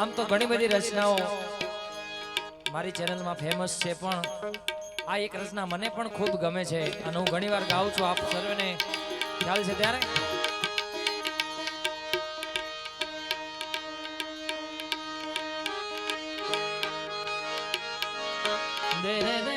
આમ તો ઘણી બધી રચનાઓ મારી ચેનલમાં ફેમસ છે, પણ આ એક રચના મને પણ ખૂબ ગમે છે અને હું ઘણીવાર ગાઉં છું આપ સર્વેને ખ્યાલ છે ત્યારે? દે દે.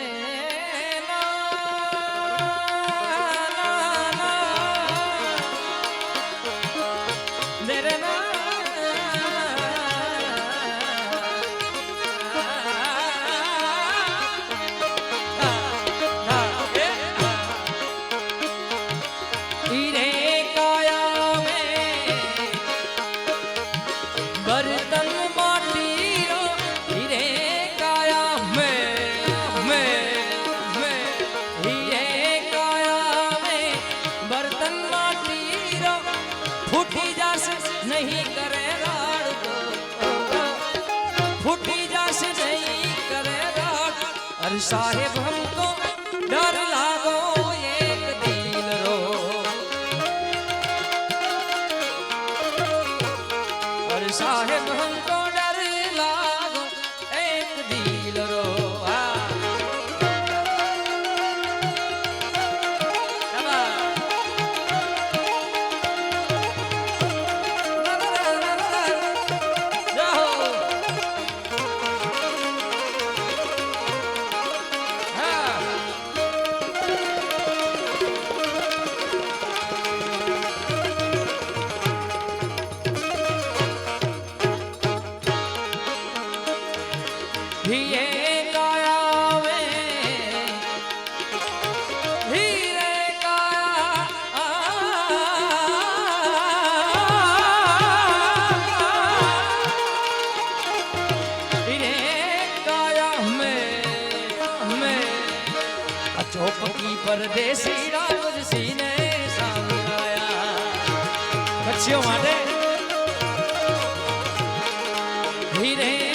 ફૂટી જશે નહીં કરે રોટ અરે સાહેબ હમકો ડર લાગો એક દિન રો. અરે સાહેબ હમકો ડર લાગો ચોપકી પરદેશી રાજસિંહને સાંભળાયા કચ્છીઓ માટે ધીરે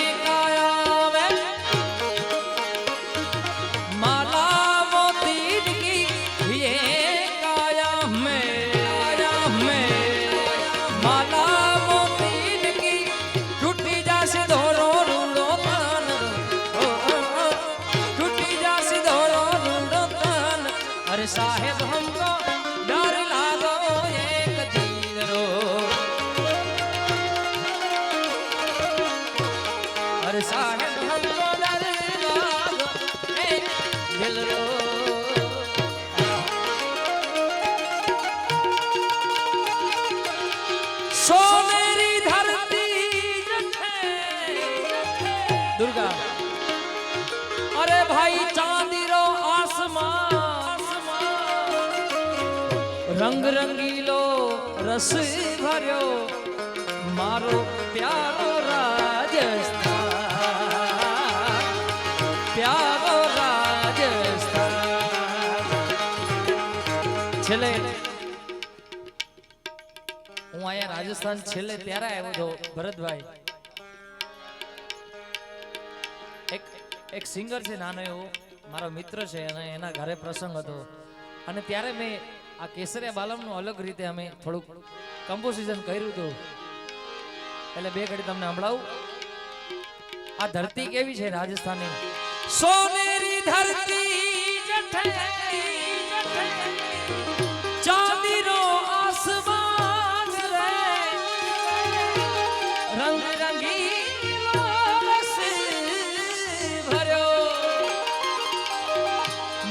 साहेब हमको डर लागो, एक दिल रो। अरे साहेब हमको डर लागो, एक दिल रो। सोनेरी धरती दुर्गा। अरे भाई चांदी રંગ રંગીલો રસ ભર્યો. મારો પ્યારો રાજસ્થાન. પ્યારો રાજસ્થાન. છેલ્લે હું અહીંયા રાજસ્થાન છેલ્લે ત્યારે આવ્યો છો, ભરતભાઈ. એક એક સિંગર છે, નાનો એવો, મારો મિત્ર છે અને એના ઘરે પ્રસંગ હતો. અને ત્યારે મેં આ કેસરિયા બાલમનું અલગ રીતે અમે થોડુંક કમ્પોઝિશન કર્યું હતું. એટલે બે ઘડી તમને સંભળાવું. આ ધરતી કેવી છે રાજસ્થાનની? સોનેરી ધરતી આસમાન રે. રંગ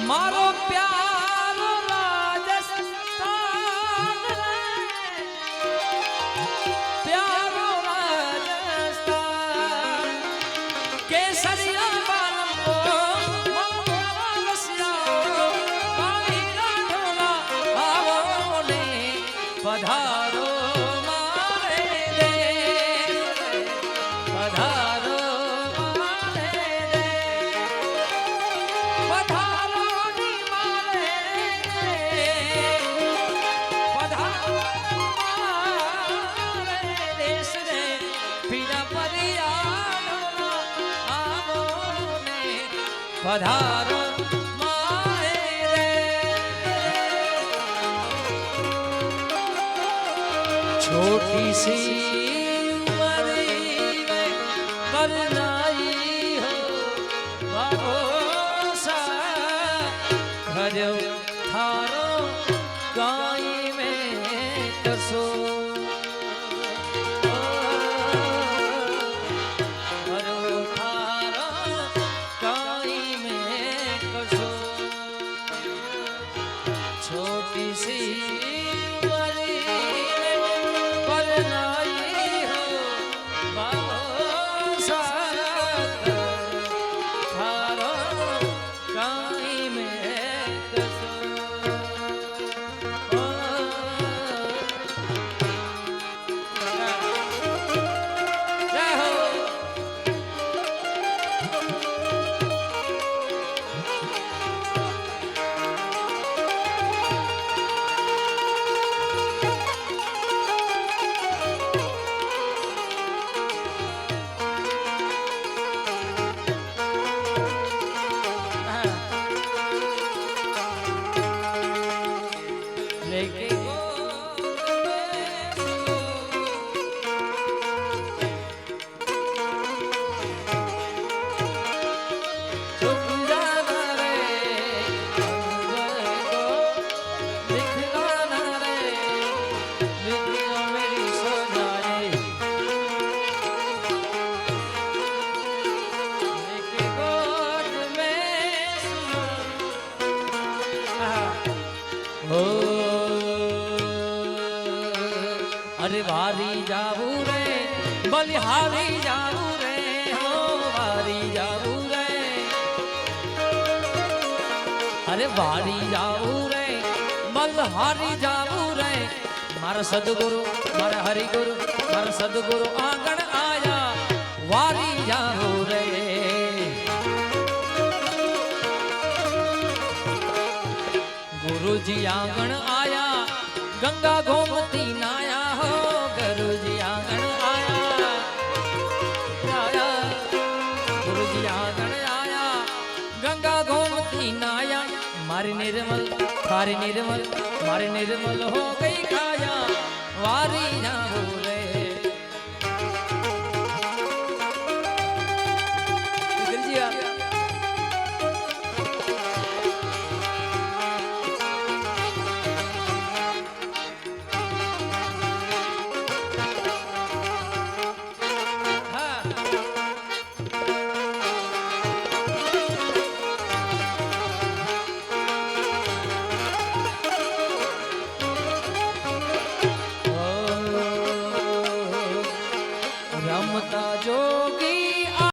મારો પ્યારો que salía પધારો મારે રે छोटी सी उम्र में પરનાઈ હો બાબો સા वारी जाऊ रे, बलिहारी जाऊ रे, हो वारी जाऊ रे। अरे वारी जाऊ रे बलिहारी जाऊ रे। मारा सदगुरु, मार हरि गुरु मारा सदगुरु आँगन आया, वारी जाऊ रे। गुरु जी आँगन आया, गंगा गोमती नाया ગંગા ગોમતી નાયા, મારી નિર્મલ મારી નિર્મલ મારી નિર્મલ હો ગઈ ખાયા, વારી ના ભૂલે